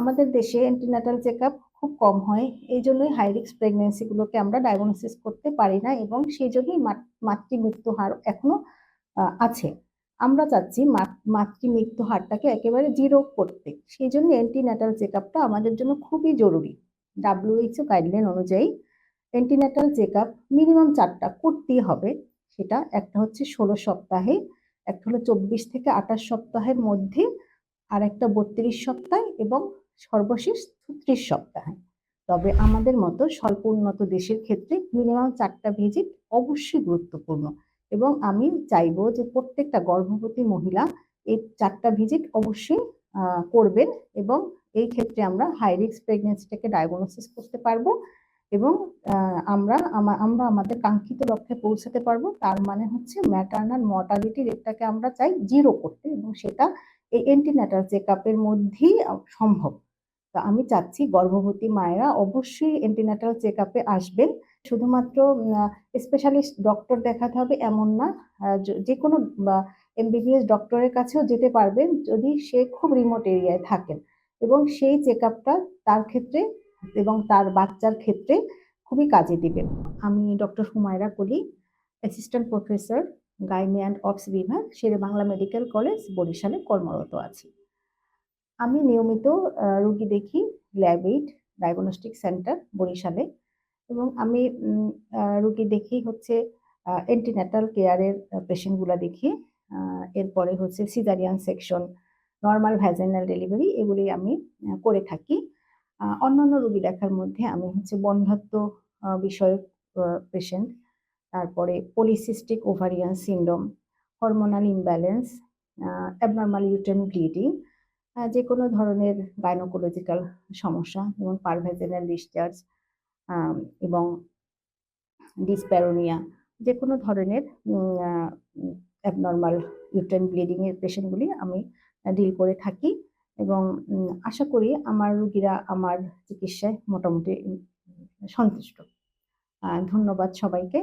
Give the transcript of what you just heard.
আমাদের দেশে antenatal checkup খুব কম হয়, এই জন্যই হাই রিস্ক প্রেগনেন্সিগুলোকে আমরা ডায়াগনোসিস করতে পারি না এবং সেই জন্যই মাত- মাতৃ মৃত্যু হার এখনও আছে। আমরা চাচ্ছি মাতৃ মৃত্যু হারটাকে একেবারে জিরো করতে। সেই জন্য অ্যান্টিনাটাল চেক আপটা আমাদের জন্য খুবই জরুরি। ডাব্লিউএইচও গাইডলাইন অনুযায়ী অ্যান্টিনাটাল চেক আপ মিনিমাম চারটা করতেই হবে। সেটা একটা হচ্ছে ষোলো সপ্তাহে, একটা হলো চব্বিশ থেকে আঠাশ সপ্তাহের মধ্যে, আর একটা বত্রিশ সপ্তাহ এবং সর্বশেষ ছত্রিশ সপ্তাহে। তবে আমাদের মতো স্বল্প উন্নত দেশের ক্ষেত্রে মিনিমাম চারটা ভিজিট অবশ্যই গুরুত্বপূর্ণ এবং আমি চাইব যে প্রত্যেকটা গর্ভবতী মহিলা এই চারটা ভিজিট অবশ্যই করবেন এবং এই ক্ষেত্রে আমরা হাই রিস্ক প্রেগনেন্সিটাকে ডায়াগনোসিস করতে পারব এবং আমরা আমরা আমাদের কাঙ্ক্ষিত লক্ষ্যে পৌঁছাতে পারব। তার মানে হচ্ছে ম্যাটার্নাল মর্টালিটি রেটটাকে আমরা চাই জিরো করতে এবং সেটা এই এন্টিন্যাটাল চেক আপের মধ্যেই সম্ভব। তো আমি চাচ্ছি গর্ভবতী মায়েরা অবশ্যই এন্টিন্যাটাল চেক আপে আসবেন। শুধুমাত্র স্পেশালিস্ট ডক্টর দেখাতে হবে এমন না। যে কোনো এমবিবিএস ডক্টরের কাছেও যেতে পারবেন যদি সে খুব রিমোট এরিয়ায় থাকেন। এবং সেই চেক তার ক্ষেত্রে এবং তার বাচ্চার ক্ষেত্রে খুবই কাজে দিবে আমি doctor Humaira Koli assistant professor gynae and obs বিভাগ শেরে বাংলা মেডিকেল কলেজ বরিশালে কর্মরত আছি। আমি নিয়মিত রুগী দেখি ল্যাব ডায়াগনস্টিক সেন্টার বরিশালে এবং আমি রুগী দেখি হচ্ছে এন্টিন্যাটাল কেয়ারের পেশেন্টগুলো দেখি এরপরে হচ্ছে caesarean section normal vaginal delivery এগুলি আমি করে থাকি। অন্যান্য রোগী দেখার মধ্যে আমি হচ্ছে বন্ধ্যাত্ব আহ, বিষয়ক পেশেন্ট তারপরে polycystic ovarian syndrome hormonal imbalance abnormal uterine bleeding যে কোনো ধরনের গাইনোকোলজিক্যাল সমস্যা, যেমন পারভেজেনাল ডিসচার্জ এবং ডিসপ্যারোনিয়া যে কোনো ধরনের অ্যাবনর্মাল ইউটেন ব্লিডিং এর পেশেন্টগুলি আমি ডিল করে থাকি এবং আশা করি আমার রুগীরা আমার চিকিৎসায় মোটামুটি সন্তুষ্ট। ধন্যবাদ সবাইকে।